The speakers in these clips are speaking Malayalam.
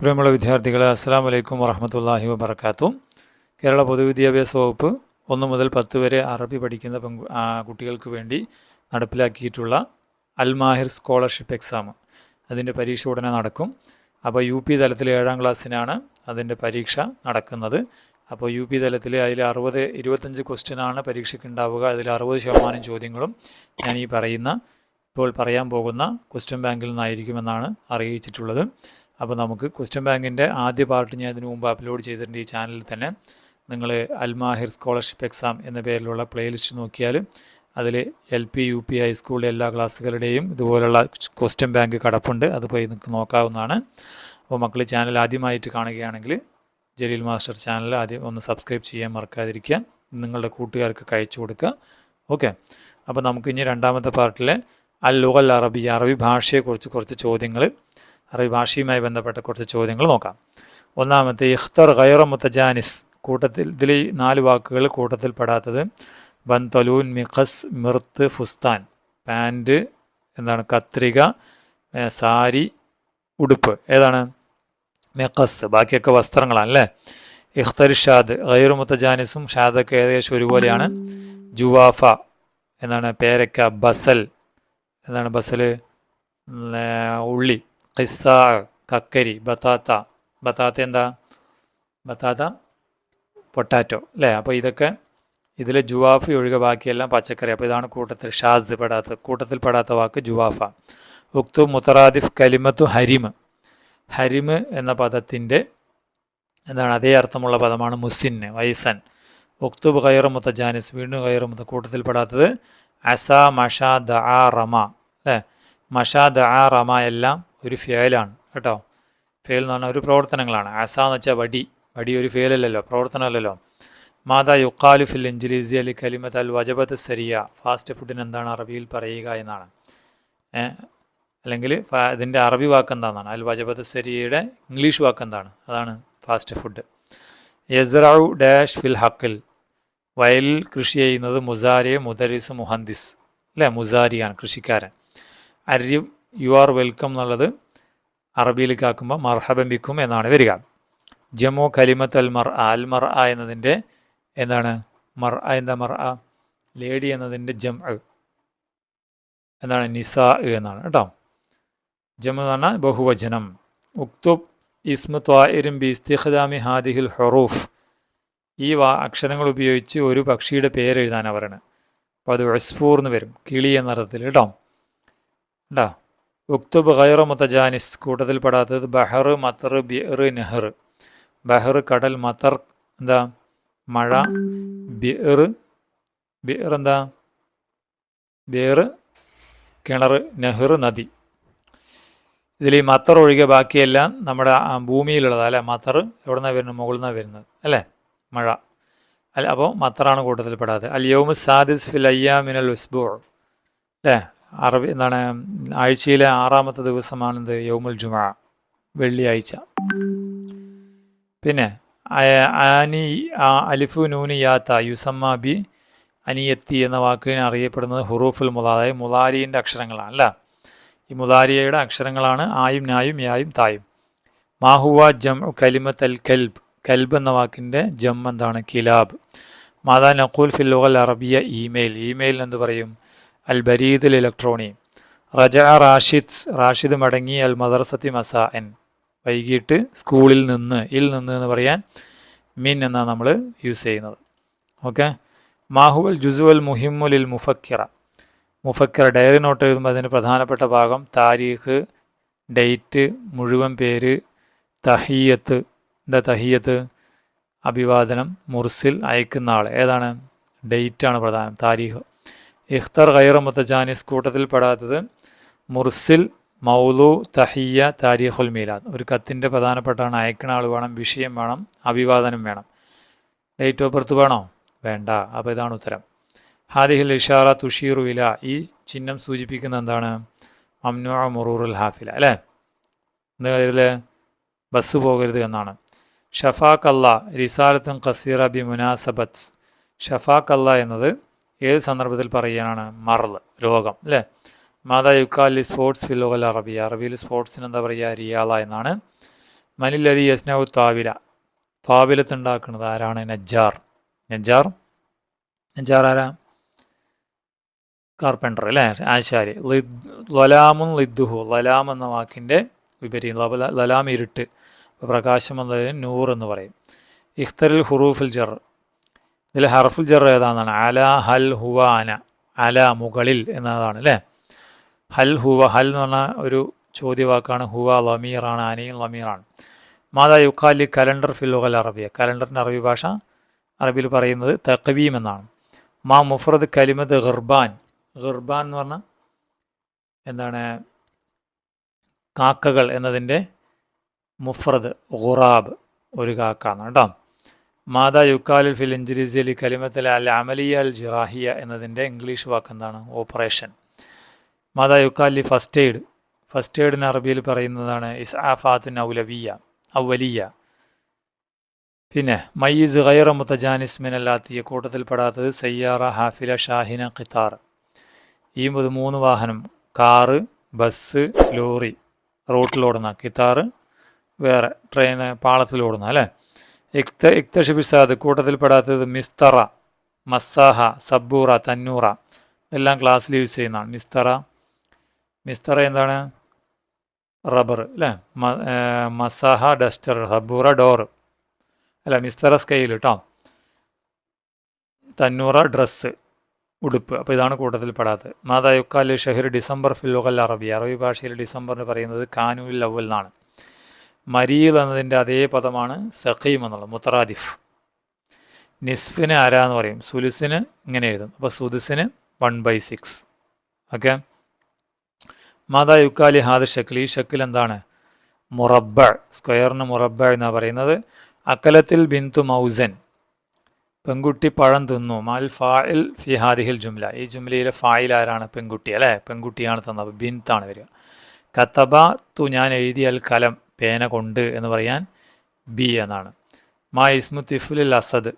പ്രിയമുള്ള വിദ്യാർത്ഥികളെ അസ്സാം വലൈക്കും വറഹമത്തല്ലാഹി വബർക്കാത്തു കേരള പൊതുവിദ്യാഭ്യാസ വകുപ്പ് ഒന്ന് മുതൽ പത്ത് വരെ അറബി പഠിക്കുന്ന പെങ്കു കുട്ടികൾക്ക് വേണ്ടി നടപ്പിലാക്കിയിട്ടുള്ള അൽമാഹിർ സ്കോളർഷിപ്പ് എക്സാം. അതിന്റെ പരീക്ഷ ഉടനെ നടക്കും. അപ്പോൾ യു പി തലത്തിൽ ഏഴാം ക്ലാസ്സിനാണ് അതിന്റെ പരീക്ഷ നടക്കുന്നത്. അപ്പോൾ യു പി തലത്തിൽ അതിൽ അറുപത് ഇരുപത്തഞ്ച് ക്വസ്റ്റ്യനാണ് പരീക്ഷയ്ക്ക് ഉണ്ടാവുക. അതിൽ അറുപത് ശതമാനം ചോദ്യങ്ങളും ഞാൻ ഈ പറയുന്ന ഇപ്പോൾ പറയാൻ പോകുന്ന ക്വസ്റ്റ്യൻ ബാങ്കിൽ നിന്നായിരിക്കുമെന്നാണ് അറിയിച്ചിട്ടുള്ളത്. അപ്പോൾ നമുക്ക് ക്വസ്റ്റ്യൻ ബാങ്കിന്റെ ആദ്യ പാർട്ട് ഞാൻ ഇതിനു മുമ്പ് അപ്ലോഡ് ചെയ്തിട്ടുണ്ട് ഈ ചാനലിൽ തന്നെ. നിങ്ങൾ അൽമാഹിർ സ്കോളർഷിപ്പ് എക്സാം എന്ന പേരിലുള്ള പ്ലേലിസ്റ്റ് നോക്കിയാൽ അതിൽ എൽ പി യു പി ഹൈസ്കൂളിലെ എല്ലാ ക്ലാസ്സുകളുടെയും ഇതുപോലുള്ള ക്വസ്റ്റ്യൻ ബാങ്ക് കടപ്പുണ്ട്. അത് പോയി നിങ്ങൾക്ക് നോക്കാവുന്നതാണ്. അപ്പോൾ മക്കൾ ചാനൽ ആദ്യമായിട്ട് കാണുകയാണെങ്കിൽ ജലീൽ മാസ്റ്റർ ചാനൽ ആദ്യം ഒന്ന് സബ്സ്ക്രൈബ് ചെയ്യാൻ മറക്കാതിരിക്കുക. നിങ്ങളുടെ കൂട്ടുകാർക്ക് അയച്ചു കൊടുക്കുക. ഓക്കെ. അപ്പോൾ നമുക്ക് ഇനി രണ്ടാമത്തെ പാർട്ടിലെ അൽ ലുഗൽ അറബി അറബി ഭാഷയെക്കുറിച്ച് കുറച്ച് ചോദ്യങ്ങൾ. അറബി ഭാഷയുമായി ബന്ധപ്പെട്ട കുറച്ച് ചോദ്യങ്ങൾ നോക്കാം. ഒന്നാമത്തെ ഇഖ്തർ ഗൈറ മുത്തജാനിസ് കൂട്ടത്തിൽ ഇതിൽ നാല് വാക്കുകൾ കൂട്ടത്തിൽ പെടാത്തത് ബന്തലൂൻ മിഖസ് മിർത്ത് ഫുസ്താൻ പാന്റ് എന്താണ് കത്രിക സാരി ഉടുപ്പ് ഏതാണ്? മെക്കസ് ബാക്കിയൊക്കെ വസ്ത്രങ്ങളാണ് അല്ലേ? ഇഖ്തർ ഷാദ് ഗൈറു മുത്തജാനിസും ഷാദൊക്കെ ഏകദേശം ഒരുപോലെയാണ്. ജുവാഫ എന്താണ് പേരക്ക ബസൽ എന്താണ് ബസൽ ഉള്ളി. ഖിസ്സ കക്കരി ബത്താത്ത. ബത്താത്ത എന്താ? ബത്താത്ത പൊട്ടാറ്റോ അല്ലേ? അപ്പോൾ ഇതൊക്കെ ഇതിൽ ജുവാഫ് ഒഴികെ ബാക്കിയെല്ലാം പച്ചക്കറി. അപ്പോൾ ഇതാണ് കൂട്ടത്തിൽ ഷാസ് പെടാത്ത കൂട്ടത്തിൽ പെടാത്ത വാക്ക് ജുവാഫ. ഉക്തു മുത്തറാദിഫ് കലിമത്തു ഹരിമ്. ഹരിമ് എന്ന പദത്തിന്റെ എന്താണ്? അതേ അർത്ഥമുള്ള പദമാണ് മുസിന് വൈസൻ. ഉക്തുബ് ഖൈറ മുത്തജാനിസ് വീണ്ടും ഖൈറ മുത്ത കൂട്ടത്തിൽ പെടാത്തത് അസ മഷ ദ ആ റമ അല്ലേ? മഷ ദ ആ റമ എല്ലാം ഒരു ഫേലാണ് കേട്ടോ. ഫേൽ എന്ന് പറഞ്ഞാൽ ഒരു പ്രവർത്തനങ്ങളാണ്. ആസ എന്ന് വെച്ചാൽ വടി. വടി ഒരു ഫേലല്ലല്ലോ പ്രവർത്തനമല്ലല്ലോ. മാതാ യുക്കാലു ഫിൽ ഇഞ്ചിലീസി അലി കലിമത്ത് അൽ വജബത്ത് സരിയ. ഫാസ്റ്റ് ഫുഡിന് എന്താണ് അറബിയിൽ പറയുക എന്നാണ്. അല്ലെങ്കിൽ ഇതിന്റെ അറബി വാക്ക് എന്താണെന്നാണ് അൽ വജബത്ത് സരിയയുടെ ഇംഗ്ലീഷ് വാക്ക് എന്താണ്? അതാണ് ഫാസ്റ്റ് ഫുഡ്. യസ്റാവു ഡാഷ് ഫിൽ ഹക്കിൽ വയലിൽ കൃഷി ചെയ്യുന്നത് മുസാരി മുദരിസ് മുഹന്ദിസ് അല്ലേ? മുസാരിയാണ് കൃഷിക്കാരൻ. അരി യു ആർ വെൽക്കം എന്നുള്ളത് അറബിയിലേക്ക് ആക്കുമ്പോൾ മർഹബം ബിക്കും എന്നാണ് വരിക. ജമു കലിമത്ത് അൽ മർ അൽ മർ എന്നതിന്റെ എന്താണ്? മർ എന്താ മർ ലേഡി എന്നതിന്റെ ജം എന്താണ്? നിസ എന്നാണ് കേട്ടോ. ജമു എന്ന് പറഞ്ഞാൽ ബഹുവചനം. ഉക്തുബ് ഇസ്മു ത്വായിരും ബി ഇസ്തിഖ്ദാമി ഹാദിഹിൽ ഹൊറൂഫ്. ഈ വാ അക്ഷരങ്ങൾ ഉപയോഗിച്ച് ഒരു പക്ഷിയുടെ പേര് എഴുതാനാണ് പറയുന്നത്. അപ്പോൾ അത് ഉസ്ഫൂർ എന്ന് വരും. കിളി എന്ന അർത്ഥത്തിൽ കേട്ടോ. കേട്ടോ? ഉക്തുബ് ഖൈറ മുത്തജാനിസ് കൂട്ടത്തിൽ പെടാത്തത് ബഹർ മത്തർ ബിർ നെഹർ. ബഹർ കടൽ മത്തർ എന്താ? മഴ ബിർ ബിർ എന്താ? ബിർ കിണർ നെഹ്ർ നദി. ഇതിൽ ഈ മത്തർ ഒഴികെ ബാക്കിയെല്ലാം നമ്മുടെ ആ ഭൂമിയിലുള്ളത് അല്ലേ? മത്തർ എവിടെ നിന്നാണ് വരുന്നത്? മുകളിൽ നിന്നാണ് വരുന്നത് അല്ലേ? മഴ. അല്ല അപ്പോൾ മത്തറാണ് കൂട്ടത്തിൽ പെടാതെ അൽ യൗമു സാദിസ് ഫിൽ അയ്യാമിനൽ ഉസ്ബൂ അല്ലേ? അറബി എന്താണ് ആഴ്ചയിലെ ആറാമത്തെ ദിവസമാണിത് യൗമുൽ ജുമ വെള്ളിയാഴ്ച. പിന്നെ ആനി ആ അലിഫു നൂനി യാത്ത യുസമ്മ ബി അനിയത്തി എന്ന വാക്കിന് അറിയപ്പെടുന്നത് ഹുറൂഫുൽ മുലാ അതായത് അക്ഷരങ്ങളാണ് അല്ല? ഈ മുലാരിയയുടെ അക്ഷരങ്ങളാണ് ആയും നായും യായും തായും. മാഹുവ ജം കലിമത്ത് അൽ കൽബ് കൽബ് എന്ന വാക്കിന്റെ ജം എന്താണ് കിലാബ്. മാതാ നഖൂൽ ലുഗൽ അറബിയ ഇമെയിൽ ഇമെയിൽ എന്ന് പറയും? അൽ ബരീദുൽ ഇലക്ട്രോണി റജ റാഷിദ് റാഷിദ് മടങ്ങി അൽ മദർസത്തി മസാ എൻ വൈകിട്ട് സ്കൂളിൽ നിന്ന് ഇൽ നിന്ന് എന്ന് പറയാൻ മിൻ എന്നാണ് നമ്മൾ യൂസ് ചെയ്യുന്നത്. ഓക്കെ? മാഹുവൽ ജുസുവൽ മുഹിമ്മുലിൽ മുഫക്കിറ. മുഫക്കിറ ഡയറി നോട്ട് എഴുതുമ്പോൾ അതിന് പ്രധാനപ്പെട്ട ഭാഗം താരീഖ് ഡേറ്റ് മുഴുവൻ പേര് തഹീയത്ത് എന്താ തഹീയത്ത്? അഭിവാദനം മുർസിൽ അയക്കുന്ന ആൾ ഏതാണ്? ഡേറ്റാണ് പ്രധാനം താരീഖ്. ഇഖ്തർ ഖൈറ മുത്തജാനിസ് കൂട്ടത്തിൽപ്പെടാത്തത് മുർസിൽ മൗലു തഹിയ താരിഖുൽ മീലാദ്. ഒരു കത്തിന്റെ പ്രധാനപ്പെട്ടാണ് അയക്കുന്ന ആൾ വേണം വിഷയം വേണം അഭിവാദനം വേണം. ഡേറ്റ് ഓഫ് ബർത്ത് വേണോ? വേണ്ട. അപ്പോൾ ഇതാണ് ഉത്തരം. ഹാദിഹിൽ ഇഷാറ തുഷീറു ഇല. ഈ ചിഹ്നം സൂചിപ്പിക്കുന്ന എന്താണ്? അമ്നു മുറൂറുൽ ഹാഫില അല്ലേ? എന്താ ഇതിൽ ബസ് പോകരുത് എന്നാണ്. ഷഫാഖ് അല്ല റിസാലത്തും ഖസീറ ബി മുനാസബത്ത്. ഷഫാഖ് അല്ല എന്നത് ഏത് സന്ദർഭത്തിൽ പറയാനാണ് മറൽ രോഗം അല്ലേ? മാതാ യുക്കാലി സ്പോർട്സ് ഫിലോകൽ അറബി. അറബിയിൽ സ്പോർട്സിന് എന്താ പറയുക? റിയാല എന്നാണ്. മനില്ലതി യസ്നവ് താവില. താവിലത്ത് ഉണ്ടാക്കുന്നത് ആരാണ്? നജ്ജാർ. നജ്ജാർ? നജ്ജാർ ആരാ? കാർപ്പന്റർ അല്ലേ? ആശാരി. ലലാമുൻ ലിദ്ദുഹു. ലലാം എന്ന വാക്കിന്റെ വിപരീതം. ലലാം ഇരുട്ട്. പ്രകാശം എന്നതിന് നൂർ എന്ന് പറയും. ഇഖ്തറിൽ ഹുറൂഫുൽ ജർ. ഇതിൽ ഹർഫുൽ ജർ ഏതാണെന്നാണ് അല ഹൽ ഹുവ അന. അല മുകളിൽ എന്നതാണ് അല്ലേ? ഹൽ ഹുവ ഹൽ എന്ന് പറഞ്ഞ ഒരു ചോദ്യവാക്കാണ്. ഹുവ ലമീറാണ് അനയും ലമീറാണ്. മാതാ യുക്കാലി കലണ്ടർ ഫില്ലുകൽ അറബിയ. കലണ്ടറിന്റെ അറബി ഭാഷ അറബിയിൽ പറയുന്നത് തക്വീം എന്നാണ്. മാ മുഫറദ് കലിമത് ഖിർബാൻ ഖിർബാൻ എന്ന് പറഞ്ഞാൽ എന്താണ്? കാക്കകൾ എന്നതിന്റെ മുഫ്രദ് ഖുറാബ് ഒരു കാക്ക എന്നാണ് കേട്ടോ. മാതാ യുക്കാലിൽ ഫിൽ ഇഞ്ചുറീസ് അലി കലിമത്തല അൽ അമലിയ അൽ ജിറാഹിയ എന്നതിന്റെ ഇംഗ്ലീഷ് വാക്ക് എന്താണ് ഓപ്പറേഷൻ. മാതാ യുക്കാലി ഫസ്റ്റ് എയ്ഡ് ഫസ്റ്റ് എയ്ഡിന് അറബിയിൽ പറയുന്നതാണ് ഇസ് ആഫാത്തുൻ ഔലവിയ ഔവലിയ. പിന്നെ മയ്യീസ് ഗൈറ മുത്തജാനിസ് മിനല്ലാത്തിയ കൂട്ടത്തിൽപ്പെടാത്തത് സയ്യാറ ഹാഫില ഷാഹിന ഖിത്താർ. ഈ മൂന്ന് വാഹനം കാറ് ബസ് ലോറി റോട്ടിലോടുന്ന കിത്താറ് വേറെ ട്രെയിൻ പാളത്തിലോടുന്ന അല്ലേ? ഇക്ത ഇക്തഷിബിസാദ് കൂട്ടത്തിൽപ്പെടാത്തത് മിസ്തറ മസ്സാഹ സബ്ബൂറ തന്നൂറ. എല്ലാം ക്ലാസ്സിൽ യൂസ് ചെയ്യുന്നതാണ്. മിസ്തറ മിസ്തറ എന്താണ്? റബ്ബർ അല്ലേ? മസാഹ ഡസ്റ്റർ സബ്ബൂറ ഡോർ. അല്ല മിസ്തറ സ്കെയിൽ കേട്ടോ തന്നൂറ ഡ്രസ്സ് ഉടുപ്പ്. അപ്പോൾ ഇതാണ് കൂട്ടത്തിൽ പെടാത്തത് മാതാ യുക്കാൽ ഷഹിർ ഡിസംബർ ഫില്ലുകൽ അറബി അറബി ഭാഷയിൽ ഡിസംബറിന് പറയുന്നത് കാനുവിൽ അവൽ എന്നാണ്. മരീൽ എന്നതിന്റെ അതേ പദമാണ് സഖീം എന്നുള്ളത് മുത്തറാദിഫ്. നിസ്ഫിന് ആരാന്ന് പറയും? സുലുസിന് ഇങ്ങനെ എഴുതും. അപ്പോൾ സുദുസിന് വൺ ബൈ സിക്സ് ഓക്കെ മാതാ യുക്കാലി ഹാദ് ഷക്കിൽ. ഈ ഷക്കിൽ എന്താണ്? മുറബ സ്ക്വയറിന് മുറബ എന്നാണ് പറയുന്നത്. അക്കലത്തിൽ ബിന്തു മൗസൻ. പെൺകുട്ടി പഴം തിന്നു. മാൽ ഫായിൽ ഫി ഹാദിഹിൽ ജുംല. ഈ ജുംലയിലെ ഫായിൽ ആരാണ്? പെൺകുട്ടി. അല്ലേ? പെൺകുട്ടിയാണ് തന്നത്. ബിൻത്താണ് വരിക. കത്തബ തു ഞാൻ എഴുതിയാൽ കലം. പേന കൊണ്ട് എന്ന് പറയാൻ ബി എന്നാണ്. മാ ഇസ്മു തിഫുലിൽ അസദ്.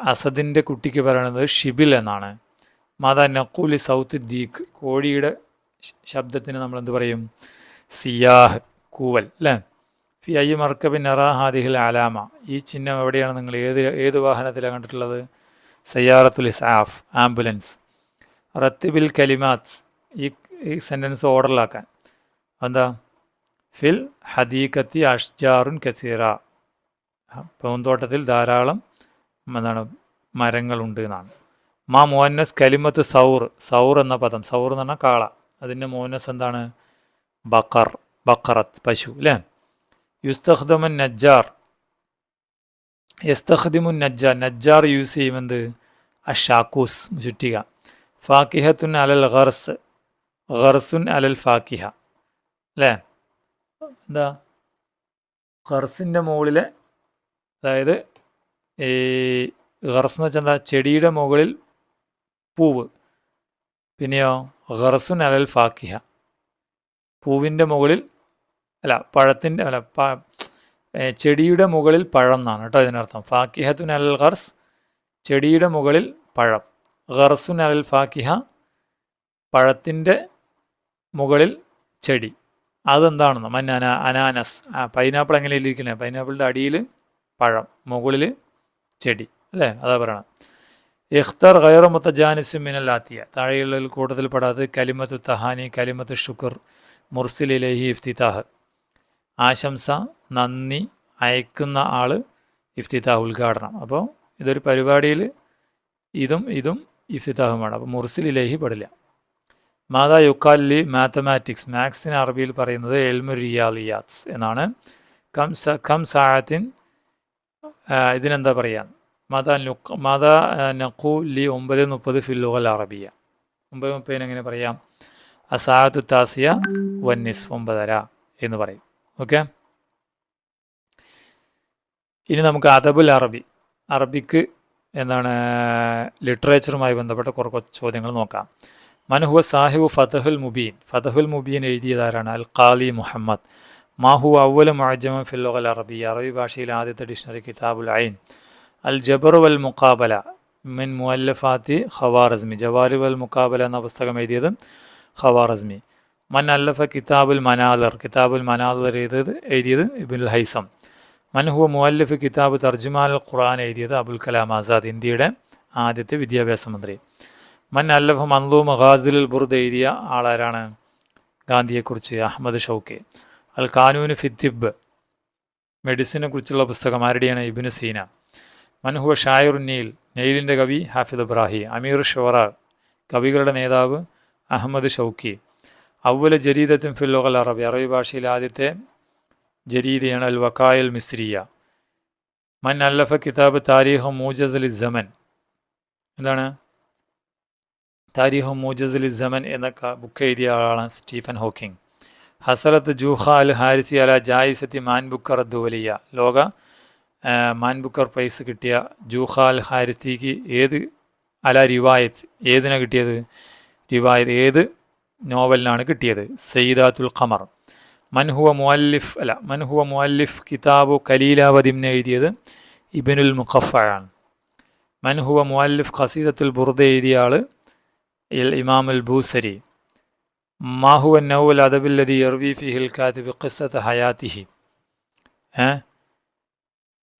അസദിന്റെ കുട്ടിക്ക് പറയുന്നത് ഷിബിൽ എന്നാണ്. മാതാ നക്കൂലി സൗത്ത് ദീഖ്. കോഴിയുടെ ശബ്ദത്തിന് നമ്മൾ എന്ത് പറയും? സിയാഹ് കൂവൽ അല്ലേ? ഫി ഐ മർക്കബിൻ അറാഹാദിഹിൽ ഹാദിഹിൽ ആലാമ ഈ ചിഹ്നം എവിടെയാണ് നിങ്ങൾ ഏത് ഏത് വാഹനത്തിലാണ് കണ്ടിട്ടുള്ളത്? സയ്യാറത്തുൽ ഇസാഫ് ആംബുലൻസ്. റത്തിബിൽ കലിമാത്സ് ഈ സെന്റൻസ് ഓർഡറിലാക്കാൻ. എന്താ ഫിൽ ഹദീഖത്തി അഷ്ജാറുൻ കസീറ. പൂന്തോട്ടത്തിൽ ധാരാളം എന്താണ് മരങ്ങളുണ്ട് എന്നാണ്. മാ മോഹന്നസ് കലിമത്ത് സൗർ സൗർ എന്ന പദം സൗർ എന്ന് പറഞ്ഞാൽ കാള. അതിന്റെ മോഹനസ് എന്താണ്? ബക്കർ ബക്കറത്ത് പശു അല്ലേ? യുസ്തഖ്ദമുൻ നജ്ജാർ. യസ്തഖ്ദിമുൻ നജ്ജാർ നജ്ജാർ യൂസ് ചെയ്യുമെന്ത് അഷാക്കൂസ് ചുറ്റിക. ഫാക്കിഹത്തുൻ അലൽ ഖർസ് ഖർസുൻ അലൽ ഫാക്കിഹ അല്ലേ? എന്താ? ഹർസിന്റെ മുകളിലെ അതായത് ഈ ഹർസ് എന്ന് വെച്ചാൽ എന്താ? ചെടിയുടെ മുകളിൽ പൂവ്. പിന്നെയോ ഹർസുൻ അലൽ ഫാക്കിഹ. പൂവിന്റെ മുകളിൽ അല്ല പഴത്തിന്റെ അല്ല ചെടിയുടെ മുകളിൽ പഴം എന്നാണ് കേട്ടോ ഇതിനർത്ഥം. ഫാക്കിഹത്തുൻ അലൽ ഹർസ് ചെടിയുടെ മുകളിൽ പഴം. ഹർസുൻ അലൽ ഫാക്കിഹ പഴത്തിന്റെ മുകളിൽ ചെടി. അതെന്താണെന്ന്? മന്നാന അനാ അനാനസ്. ആ പൈനാപ്പിൾ എങ്ങനെ ഇരിക്കുന്നത് പൈനാപ്പിളിന്റെ അടിയിൽ പഴം മുകളിൽ ചെടി അല്ലേ? അതാ പറയണം ഇഖ്തർ ഗൈറ മിനൽ ആത്തിയ. താഴെയുള്ള കൂട്ടത്തിൽ പെടാതെ കലിമത്ത് തഹാനി കലിമത്ത് ഷുക്കർ മുർസിലിലേഹി ഇഫ്തിതാഹ്. ആശംസ നന്ദി അയക്കുന്ന ആൾ ഇഫ്തിതാഹ് ഉദ്ഘാടനം. അപ്പോൾ ഇതൊരു പരിപാടിയിൽ ഇതും ഇതും ഇഫ്തിതാഹുമാണ്. അപ്പോൾ മുർസിലിലേഹി പെടില്ല. മാതാ യുക്കാലി മാത്തമാറ്റിക്സ് മാത്സിന് അറബിയിൽ പറയുന്നത് എൽമു റിയാലിയാത്സ് എന്നാണ്. കം സ കം ഇതിനെന്താ പറയുക മാതാ നുക്ക് മാതാ നഖു ലി ഒമ്പത് മുപ്പത് ഫില്ലുകൾ അറബിയ. ഒമ്പത് മുപ്പതിന് എങ്ങനെ പറയാം? അസാഹത്തു താസിയ വന്നിസ് ഒമ്പതര എന്ന് പറയും. ഓക്കെ? ഇനി നമുക്ക് അദബുൽ അറബി. അറബിക്ക് എന്താണ് ലിറ്ററേച്ചറുമായി ബന്ധപ്പെട്ട കുറച്ച് ചോദ്യങ്ങൾ നോക്കാം. മനഹുവ സാഹിബ് ഫതഹുൽ മുബീൻ. ഫതഹുൽ മുബീൻ എഴുതിയതാരാണ്? അൽ ഖാലി മുഹമ്മദ് മാഹു അവല മുഅജമ ഫില്ലുൽ അറബി. അറബി ഭാഷയിലെ ആദ്യത്തെ ഡിക്ഷണറി കിതാബുൽ ഐൻ. അൽ ജബർ വൽ മുക്കാബല മിൻ മുഅല്ലഫാത്തി ഖവാറസ്മി. ജവാരി വൽ മുക്കാബല എന്ന പുസ്തകം എഴുതിയത് ഖവാറസ്മി. മൻ അല്ലഫ കിതാബുൽ മനാദർ. കിതാബുൽ മനാദർ എഴുതിയത് എഴുതിയത് ഇബുൽ ഹൈസം. മൻ ഹുവ മുഅല്ലിഫ് കിതാബ് തർജുമാൽ ഖുർആൻ എഴുതിയത് അബുൽ കലാം ആസാദ് ഇന്ത്യയുടെ ആദ്യത്തെ വിദ്യാഭ്യാസ മന്ത്രി. മൻ അല്ലഫ് മന്ദൂം ഖാസിലുൽ ബുർദ് എഴുതിയ ആളാരാണ് ഗാന്ധിയെക്കുറിച്ച് അഹമ്മദ് ഷൗക്കെ. അൽ കാനൂന് ഫിത്തിബ് മെഡിസിനെ കുറിച്ചുള്ള പുസ്തകം ആരുടെയാണ്? ഇബിന് സീന. മൻഹുവ ഷായുർ നീൽ. നെയിലിന്റെ കവി ഹാഫിദ് ഇബ്രാഹി. അമീർ ഷോറ കവികളുടെ നേതാവ് അഹമ്മദ് ഷൗക്കി. അവല ജരീദത്തും ഫില്ലോകൽ അറബി. അറബി ഭാഷയിലെ ആദ്യത്തെ ജരീദയാണ് അൽ വക്കായൽ മിസ്രിയ. മൻ അല്ലഫ കിതാബ് താരിഖ് മൂജസ് അലി സമൻ. എന്താണ്? താരിഖ് മൂജസ് ജമൻ എന്ന ബുക്ക് എഴുതിയ ആളാണ് സ്റ്റീഫൻ ഹോക്കിംഗ്. ഹസലത്ത് ജൂഹ അൽ ഹാരിസി അല ജായിസത്തി മാൻ ബുക്കർ ദുവലിയ ലോക മാൻ ബുക്കർ പ്രൈസ് കിട്ടിയ ജൂഹ അൽ ഹാരിസിക്ക് ഏത് അല റിവായത്ത് ഏതിനാണ് കിട്ടിയത്? റിവായത്ത് ഏത് നോവലിനാണ് കിട്ടിയത്? സയ്യിദാത്തുൽ ഖമർ. മൻഹുവ മുഅല്ലിഫ് അല്ല മൻഹുവ മുഅല്ലിഫ് കിതാബു കലീലാവതിമ്നെ എഴുതിയത് ഇബിനുൽ മുഖഫയാണ് മൻഹുവ മുഅല്ലിഫ് ഖസീദത്തുൽ ബുർദ എഴുതിയ ആൾ ഇമാമുൽ ബൂസരി മാഹുവ നൗൽ അദബില്ലതി യർവി ഫിഹിൽ കാതിബ് ഖിസ്സത്ത് ഹയാത്തിഹി.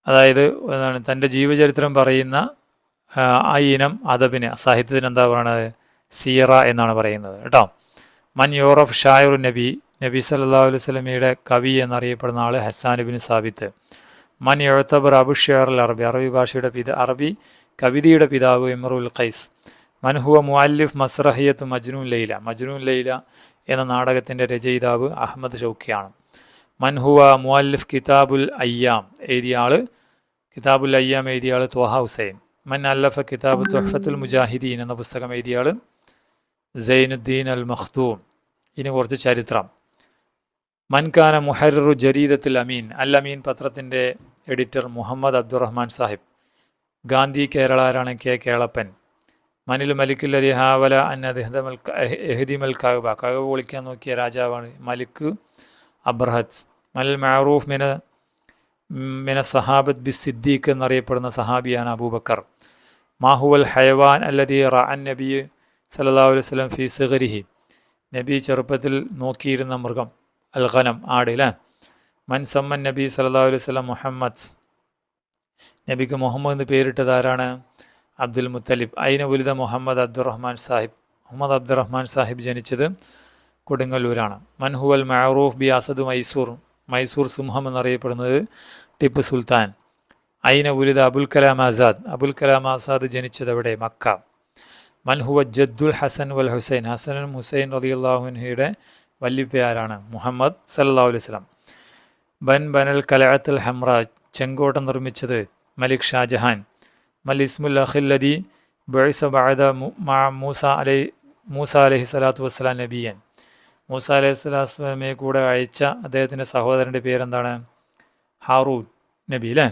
അതായത് എന്താണ്? തന്റെ ജീവചരിത്രം പറയുന്ന ആ ഇനം അദബിന് സാഹിത്യത്തിന് എന്താ പറയുന്നത് സീറ എന്നാണ് പറയുന്നത് കേട്ടോ. മൻ യൂറഫ് ഷായുർ നബി നബി സല്ലാ അലൈഹി സ്വലമിയുടെ കവി എന്നറിയപ്പെടുന്ന ആൾ ഹസാൻ ബിൻ സാബിത്ത്. മൻ എഴുത്തബർ അബു ഷെയർ അറബി അറബി ഭാഷയുടെ പിത അറബി കവിതയുടെ പിതാവ് ഇമറുൽ ഖൈസ്. മൻഹുവ മുഅല്ലിഫ് മസ്രഹിയത്ത് മജ്നൂൻ ലൈല. മജ്നൂൻ ലൈല എന്ന നാടകത്തിന്റെ രചയിതാവ് അഹമ്മദ് ഷൗക്കിയാണ് മൻഹുവ മുഅല്ലിഫ് കിതാബുൽ അയ്യാം എഴുതിയ ആൾ കിതാബുൽ അയ്യാം എഴുതിയ ആൾ ത്വഹ ഹുസൈൻ. മൻ അല്ലഫ കിതാബ് തുഹഫത്തുൽ മുജാഹിദീൻ എന്ന പുസ്തകം എഴുതിയ ആൾ സൈനുദ്ദീൻ അൽ മഖ്ദൂം. ഇനി കുറച്ച് ചരിത്രം. മൻകാന മുഹറു ജരീദത്തുൽ അമീൻ. അൽ അമീൻ പത്രത്തിന്റെ എഡിറ്റർ മുഹമ്മദ് അബ്ദുറഹ്മാൻ സാഹിബ്. ഗാന്ധി കേരള ആരാണ് കെ കേളപ്പൻ. മനിൽ മലിക്കില്ലതി ഹാവല അൻ അദ്ദേഹമൽ എഹദിമൽ കഅബ കഅബ വിളിക്കാൻ നോക്കിയ രാജാവാണ് മലിക്ക് അബ്രഹത്ത് മൽ മാറൂഫ് മിന മിന സഹാബത്ത് ബി സിദ്ദീഖ് എന്നറിയപ്പെടുന്ന സഹാബിയാണ് അബൂബക്കർ. മാഹുവൽ ഹയവാൻ അല്ലതി റഅൻ നബി സല്ലല്ലാഹു അലൈഹി വസല്ലം ഫി സഹരിഹി നബി ചെറുപ്പത്തിൽ നോക്കിയിരുന്ന മൃഗം അൽ ഖനം ആട് അല്ലേ മൻ സമ്മൻ നബി സല്ലല്ലാഹു അലൈഹി വസല്ലം മുഹമ്മദ്. നബിക്ക് മുഹമ്മദ് എന്ന് പേരിട്ടത് ആരാണ്? അബ്ദുൽ മുത്തലിബ്. അയിന ഉലിത മുഹമ്മദ് അബ്ദുറഹ്മാൻ സാഹിബ്. മുഹമ്മദ് അബ്ദുറഹ്മാൻ സാഹിബ് ജനിച്ചത് കൊടുങ്ങല്ലൂരാണ്. മൻഹുവൽ മഅറൂഫ് ബി അസദ് മൈസൂർ മൈസൂർ സിംഹം എന്നറിയപ്പെടുന്നത് ടിപ്പു സുൽത്താൻ. അയിന ഉലിത അബുൽ കലാം ആസാദ്. അബുൽ കലാം ആസാദ് ജനിച്ചത് അവിടെ മക്ക മൻഹുവ ജദ്ദുൽ ഹസൻ വൽ ഹുസൈൻ. ഹസനും ഹുസൈൻ റലിയുല്ലാഹുൻഹയുടെ വല്യപ്പയാരാണ് മുഹമ്മദ് സല്ലാ അലൈഹി സ്വലം ബൻ ബനൽ കലഅത്തുൽ ഹംറ ചെങ്കോട്ട നിർമ്മിച്ചത് മലിക് ഷാജഹാൻ. മൽ ഇസ്മുൽ അഖില്ലദി ബൊയ്സ ബഅദ മൂസ അലൈ മൂസ അലഹി സ്വലാത്തു വസ്സലാം നബിയൻ. മൂസ അലൈഹി സ്വലാത്തു വസ്സലാമയെ കൂടെ അയച്ച അദ്ദേഹത്തിന്റെ സഹോദരന്റെ പേരെന്താണ്? ഹാറൂൻ നബി അല്ലേ?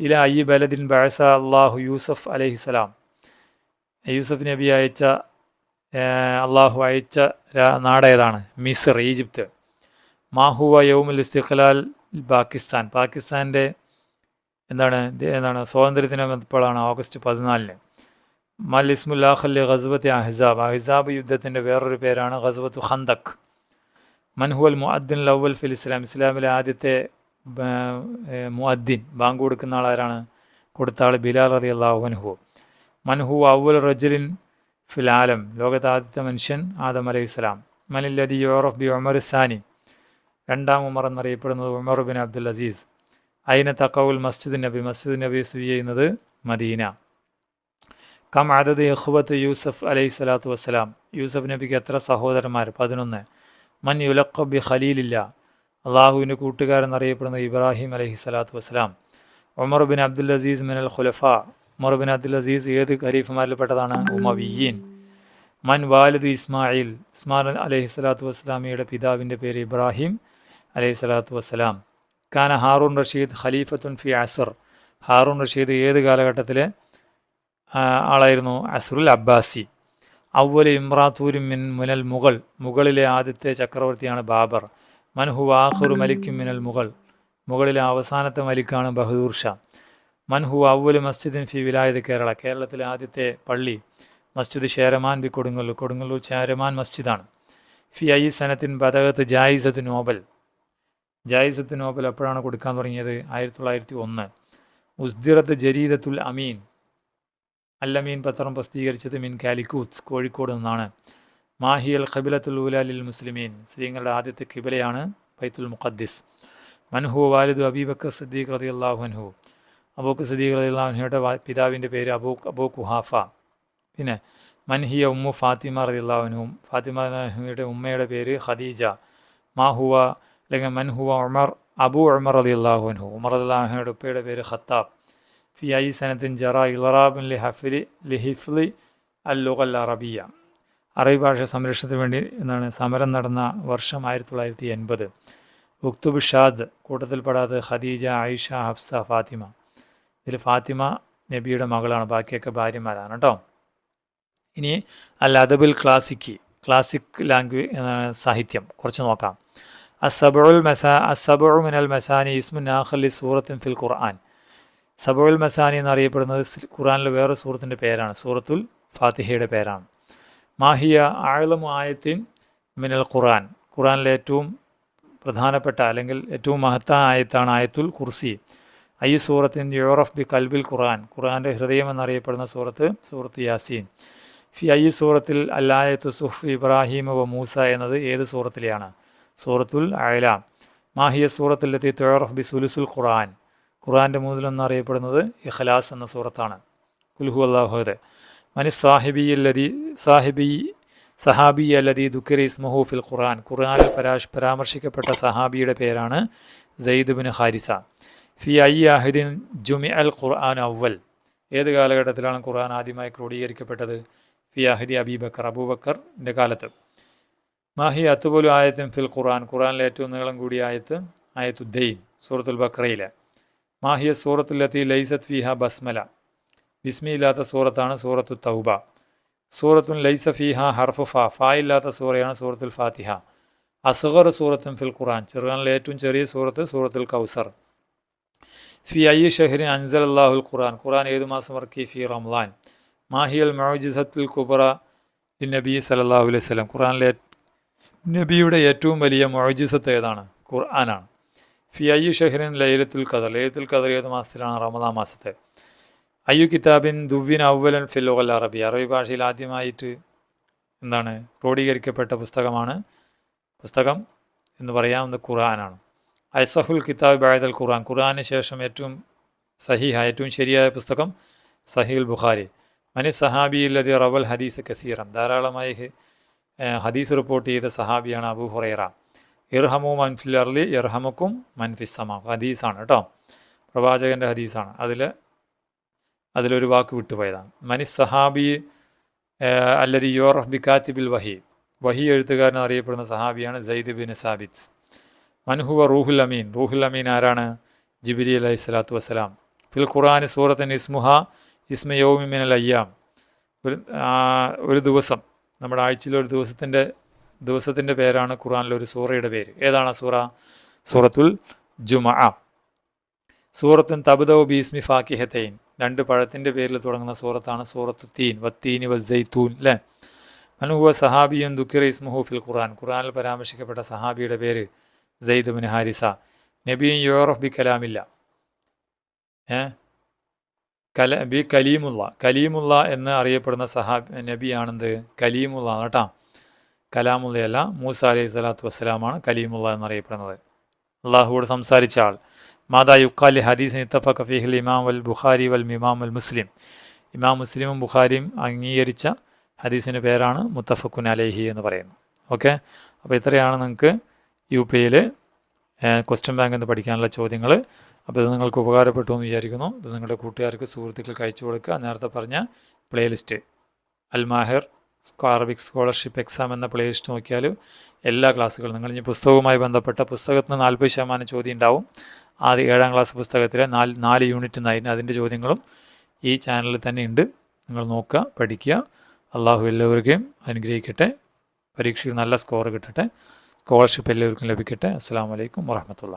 ഇല അയ്യ ബലദിൻ ബഅസ അള്ളാഹു യൂസഫ് അലൈഹി സ്വലാം. യൂസഫ് നബി അയച്ച അള്ളാഹു അയച്ച നാട് ഏതാണ്? മിസ്ർ ഈജിപ്ത്. മാഹുവ യൗമുൽ ഇസ്തിഖലാൽ പാകിസ്ഥാൻ. പാകിസ്ഥാന്റെ എന്താണ് എന്താണ് സ്വാതന്ത്ര്യ സ്വാതന്ത്ര്യദിനം എപ്പോഴാണ് ഓഗസ്റ്റ് പതിനാലിന്. മൽ ഇസ്മുല്ലാഖല്ലി ഖസ്വത്ത് അഹിസാബ് അഹിസാബ് യുദ്ധത്തിന്റെ വേറൊരു പേരാണ് ഖസ്ബത്തു ഖന്തക് മൻഹുവൽ മുഅദ്ദിൻ ലവൽ ഫിൽ ഇസ്ലാം. ഇസ്ലാമിലെ ആദ്യത്തെ മുഅദ്ദിൻ ബാങ്ക് കൊടുക്കുന്ന ആളാരാണ് കൊടുത്ത ആൾ ബിലാൽ റതി അള്ളാഹു മൻഹു അവൽ റജലിൻ ഫിൽ ആലം. ലോകത്തെ ആദ്യത്തെ മനുഷ്യൻ ആദം അലൈഹി സ്വലാം. മനില്ലതി യോറഫ് ബി ഉമർ സാനി. രണ്ടാം ഉമർ എന്നറിയപ്പെടുന്നത് ഉമർ ബിൻ അബ്ദുൽ അസീസ്. അയിന തക്കവുൽ മസ്ജിദ് നബി? മസ്ജിദ് നബി സ്ഥിതി ചെയ്യുന്നത് മദീന. കം അതത് യഹുബത്ത് യൂസഫ് അലൈഹി സ്വലാത്തു വസ്സലാം? യൂസഫ് നബിക്ക് എത്ര സഹോദരന്മാർ പതിനൊന്ന്. മൻ യുലക്കബി ഖലീലില്ല? അള്ളാഹുവിന്റെ കൂട്ടുകാരെന്നറിയപ്പെടുന്ന ഇബ്രാഹിം അലൈഹി സ്വലാത്തു വസ്സലാം. ഉമർ ബിൻ അബ്ദുൽ അസീസ് മിനൽ ഖുലഫ. ഉമർ ബിൻ അബ്ദുൽ അസീസ് ഏത് ഖരീഫുമാരിൽപ്പെട്ടതാണ് ഉമവിയീൻ മൻ വാലിദ് ഇസ്മായിൽ. ഇസ്മാൽ അലൈഹി സ്വലാത്തു വസ്സലാമിയുടെ പിതാവിന്റെ പേര് ഇബ്രാഹിം അലൈഹി സ്വലാത്തു വസ്സലാം. കാന ഹാറൂൺ റഷീദ് ഖലീഫത്തുൻ ഫി അസർ. ഹാറൂൺ റഷീദ് ഏത് കാലഘട്ടത്തിലെ? ആളായിരുന്നു അസറുൽ അബ്ബാസി. അവൽ ഇമ്രാത്തൂരും മിൻ മുനൽ മുഗൾ. മുകളിലെ ആദ്യത്തെ ചക്രവർത്തിയാണ് ബാബർ. മൻഹു ആഖുർ മലിക്കും മിനൽ മുഗൾ. മുകളിലെ അവസാനത്തെ മലിക്കാണ് ബഹദൂർ ഷാ. മൻഹു അവൽ മസ്ജിദിൻ ഫി വിലായത് കേരള. കേരളത്തിലെ ആദ്യത്തെ പള്ളി മസ്ജിദ് ഷേരമാൻ ബി കൊടുങ്ങല്ലൂർ. കൊടുങ്ങല്ലൂർ ചേരമാൻ മസ്ജിദാണ്. ഫി ഐ സനത്തിൻ ബദകത്ത് ജായിസത്ത് നോബൽ. ജായിസത്ത് നോബൽ എപ്പോഴാണ് കൊടുക്കാൻ തുടങ്ങിയത്? ആയിരത്തി തൊള്ളായിരത്തി ഒന്ന് ഉസ്ദിറത്ത് ജരീദത്തുൽ അമീൻ. അല്ലമീൻ പത്രം പ്രസിദ്ധീകരിച്ചത് മിൻ കാലിക്കൂത്ത് കോഴിക്കോട് നിന്നാണ്. മാഹിയൽ ഖബിലത്തുൽ ഉലാലിൽ മുസ്ലിമീൻ. സ്ത്രീകളുടെ ആദ്യത്തെ കിബിലയാണ് ബൈത്തുൽ മുഖദ്ദിസ്. മൻഹു വാലിദു അബീബക്കർ സിദ്ദീഖ് റതി അള്ളാഹുൻഹു അബൂക്ക് സദ്ദീഖ് റതി അള്ളാഹുനയുടെ പിതാവിന്റെ പേര് അബൂ അബൂ കുഹാഫ. പിന്നെ മൻഹിയ ഉമ്മു ഫാത്തിമ റതി അള്ളാഹുനും ഫാത്തിമയുടെ ഉമ്മയുടെ പേര് ഖദീജ. മാഹുവ അല്ലെങ്കിൽ മൻഹുവ ഉമർ അബു ഉമർ അലി അള്ളാഹുൻഹു ഉമർ അള്ളാഹുനയുടെ ഉപ്പയുടെ പേര് ഖത്താബ്. ഫി ഐ സനത്തിൻ ജറ ഇളറാബിൻ ലി ഹഫിലി ലിഹിഫ്ലി അൽ ലുഗൽ അറബിയ. അറബി ഭാഷ സംരക്ഷണത്തിന് വേണ്ടി എന്നാണ് സമരം നടന്ന വർഷം ആയിരത്തി തൊള്ളായിരത്തി എൺപത് ഉക്തുബ് ഷാദ് കൂട്ടത്തിൽപ്പെടാത്ത ഖദീജ ആയിഷ ഹഫ്സ ഫാത്തിമ. ഇതിൽ ഫാത്തിമ നബിയുടെ മകളാണ് ബാക്കിയൊക്കെ ഭാര്യമാരാണ് കേട്ടോ. ഇനി അൽ അദബുൽ ക്ലാസിക്കി ക്ലാസിക് ലാംഗ്വേജ് സാഹിത്യം. കുറച്ച് നോക്കാം. അസബുൽ മസാ അസബു മിനൽ മസാനി ഇസ്മുൻ ആഖലി സൂറത്തിൻ ഫിൽ ഖുർആൻ സബുൽ മസാനി എന്നറിയപ്പെടുന്നത് ഖുർആനിലെ വേറെ സൂറത്തിന്റെ പേരാണ്. സൂറത്തുൽ ഫാത്തിഹയുടെ പേരാണ്. മാഹിയ ആഴലമു ആയത്തിൻ മിനൽ ഖുർആൻ. ഖുർആനിലെ ഏറ്റവും പ്രധാനപ്പെട്ട അല്ലെങ്കിൽ ഏറ്റവും മഹത്തായ ആയത്താണ് ആയത്തുൽ കുർസി ഐ സൂറത്തിൻ യൂറഫ് ബി കൽബിൽ ഖുർആൻ. ഖുർആന്റെ ഹൃദയം എന്നറിയപ്പെടുന്ന സൂറത്ത് സൂറത്ത് യാസീൻ. ഫി ഐ സൂറത്തിൽ അല്ലായത്തു സുഫ് ഇബ്രാഹിം വ മൂസ എന്നത് ഏത് സൂറത്തിലെയാണ്? സൂറത്തുൽ അയല. മാഹിയ സൂറത്തിലെത്തി തൊഴറഫ് ബി സുലുസുൽ ഖുർആൻ. ഖുർആന്റെ മൂന്നിലൊന്നറിയപ്പെടുന്നത് ഇഖ്ലാസ് എന്ന സൂറത്താണ്. കുൽഹു അള്ളാഹുദ് മനി സാഹിബി അല്ലതി സാഹിബി സഹാബി അല്ലതി ദുഃഖരി ഇസ്മഹു ഫിൽ ഖുർആൻ. ഖുർആനിൽ പരാശ് പരാമർശിക്കപ്പെട്ട സഹാബിയുടെ പേരാണ് സെയ്ദ് ബിൻ ഹാരിസ ഫി ഐ അഹിദിൻ ജുമി അൽ ഖുർആൻ അവൽ ഏത് കാലഘട്ടത്തിലാണ് ഖുർആൻ ആദ്യമായി ക്രോഡീകരിക്കപ്പെട്ടത്? ഫി അഹിദി അബീബക്കർ അബൂബക്കറിന്റെ കാലത്ത്. മാഹി അത്തുപോലും ആയത്തും ഫിൽ ഖുർആൻ. ഖുറാനിലെ ഏറ്റവും നീളം കൂടിയ ആയത്ത് ആയത്തുദ്ദീൻ സൂറത്തുൽ ബക്രയിലെ മാഹിയ സൂറത്തുല്ലത്തി ലൈസത്ത് ഫിഹ ബസ്മല. ബിസ്മിയില്ലാത്ത സൂറത്താണ് സൂറത്തു തൗബ. സൂറത്തുൻ ലൈസ ഫിഹ ഹർഫ ഫ. ഫ ഇല്ലാത്ത സൂറയാണ് സൂറത്തുൽ ഫാത്തിഹ. അസുഖർ സൂറത്തും ഫിൽ ഖുർആൻ. ചെറുകാനിലെ ഏറ്റവും ചെറിയ സൂറത്ത്? സൂറത്തുൽ കൗസർ. ഫി ഐ ഷഹറിൻ അൻസൽ അള്ളാഹുൽ ഖുർആൻ. ഖുർആൻ ഏത് മാസം ഇറക്കി? ഫി റംലാൻ. മാഹിയൽ മൊജിസത്തുൽ കുബറ നബി സലല്ലാഹു അലൈഹി സ്വലം ഖുർആനിലെ നബിയുടെ ഏറ്റവും വലിയ മൊഴിജിസത്ത് ഏതാണ്? ഖുർആനാണ്. ഫി അയ്യു ഷഹറിൻ ലൈലത്തുൽ ഖദർ. ലൈലത്തുൽ ഖദർ ഏത് മാസത്തിലാണ്? റമദാ മാസത്തെ. അയ്യു കിതാബിൻ ദുവിൻ അവലൻ ഫിലോൽ അറബി. അറബി ഭാഷയിൽ ആദ്യമായിട്ട് എന്താണ്? ക്രോഡീകരിക്കപ്പെട്ട പുസ്തകമാണ്. പുസ്തകം എന്ന് പറയാവുന്ന ഖുർആനാണ്. ഐസഹുൽ കിതാബ് ബായദൽ ഖുർആൻ. ഖുർആന് ശേഷം ഏറ്റവും സഹിഹ ഏറ്റവും ശരിയായ പുസ്തകം സഹീൽ ബുഖാരി. മനി സഹാബിയില്ലതി റവൽ ഹദീസ് കസീറം ധാരാളമായി ഹദീസ് റിപ്പോർട്ട് ചെയ്ത സഹാബിയാണ് അബു ഹുറൈറ. ഇർഹമു മൻഫിൽ അർലി ഇർഹമുക്കും മൻഫിസമ ഹദീസാണ് കേട്ടോ. പ്രവാചകന്റെ ഹദീസാണ്. അതിൽ അതിലൊരു വാക്ക് വിട്ടുപോയതാണ്. മനി സഹാബി അല്ലതി ബി കാത്തിബിൽ വഹി. വഹി എഴുത്തുകാരൻ അറിയപ്പെടുന്ന സഹാബിയാണ് സയ്ദ് ബിൻ സാബിത്സ് മൻഹുവ റൂഹുൽ അമീൻ. റൂഹുൽ അമീൻ ആരാണ്? ജിബിലി അലൈഹി സ്വലാത്തു വസ്സലാം. ഫിൽ ഖുറാൻ സൂറത്തിൻ ഇസ്മുഹ ഇസ്മ യോമിമിൻ അൽ അയ്യാം. ഒരു ഒരു ദിവസം നമ്മുടെ ആഴ്ചയിലെ ഒരു ദിവസത്തിന്റെ ദിവസത്തിന്റെ പേരാണ് ഖുറാനിലെ ഒരു സൂറയുടെ പേര്. ഏതാണ് സൂറ? സൂറത്തുൽ ജുമ. സൂറത്തുൻ തബുദൌ ബീസ്മി ഫാക്കിഹത്തൈൻ രണ്ട് പഴത്തിന്റെ പേരിൽ തുടങ്ങുന്ന സൂറത്താണ് സൂറത്തു തീൻ. വത്തീനി വസ്സൈത്തൂൻ അല്ലേ മനുഹുവ സഹാബിയും ദുഃഖിറ ഇസ്മുഹു ഫിൽ ഖുർആൻ. ഖുർആനിൽ പരാമർശിക്കപ്പെട്ട സഹാബിയുടെ പേര് സെയ്ദ് ബിൻ ഹാരിസ. നബിയും യോറഫ് ബി കലാമില്ല. ഏ? കല ബി കലീമുള്ള കലീമുള്ള എന്ന് അറിയപ്പെടുന്ന സഹാബ് നബിയാണെന്ത് കലീമുള്ള കേട്ടോ. കലാമുള്ളയല്ല മൂസ അലൈഹി സ്വലാത്തു വസ്സലാമാണ് കലീമുള്ള എന്നറിയപ്പെടുന്നത്. അള്ളാഹുവോട് സംസാരിച്ച ആൾ. മാതാ യുക്കാലി ഹദീസ് ഇത്തഫ കഫീഹിൽ ഇമാം വൽ ബുഖാരി വൽ ഇമാം അൽ മുസ്ലിം. ഇമാം മുസ്ലിമും ബുഖാരിയും അംഗീകരിച്ച ഹദീസിന്റെ പേരാണ് മുത്തഫക്കുൻ അലേഹി എന്ന് പറയുന്നത്. ഓക്കെ? അപ്പോൾ ഇത്രയാണ് നിങ്ങൾക്ക് യു പിയിൽ ക്വസ്റ്റ്യൻ ബാങ്ക് എന്ന് പഠിക്കാനുള്ള ചോദ്യങ്ങൾ അപ്പോൾ ഇത് നിങ്ങൾക്ക് ഉപകാരപ്പെട്ടു എന്ന് വിചാരിക്കുന്നു. ഇത് നിങ്ങളുടെ കൂട്ടുകാർക്ക് സുഹൃത്തുക്കൾക്ക് അയച്ചു കൊടുക്കുക. നേരത്തെ പറഞ്ഞ പ്ലേലിസ്റ്റ് അൽമാഹിർ അറബിക് സ്കോളർഷിപ്പ് എക്സാം എന്ന പ്ലേലിസ്റ്റ് നോക്കിയാൽ എല്ലാ ക്ലാസ്സുകളും നിങ്ങൾ ഇനി പുസ്തകവുമായി ബന്ധപ്പെട്ട പുസ്തകത്തിന് നാൽപ്പത് ശതമാനം ചോദ്യം ഉണ്ടാവും. ആദ്യ ഏഴാം ക്ലാസ് പുസ്തകത്തിലെ നാല് നാല് യൂണിറ്റ് നയിന് അതിന്റെ ചോദ്യങ്ങളും ഈ ചാനലിൽ തന്നെ ഉണ്ട്. നിങ്ങൾ നോക്കുക പഠിക്കുക. അള്ളാഹു എല്ലാവർക്കും അനുഗ്രഹിക്കട്ടെ. പരീക്ഷയിൽ നല്ല സ്കോർ കിട്ടട്ടെ. സ്കോളർഷിപ്പ് എല്ലാവർക്കും ലഭിക്കട്ടെ. അസ്സാം വലൈക്കും വാഹമത്തുള്ള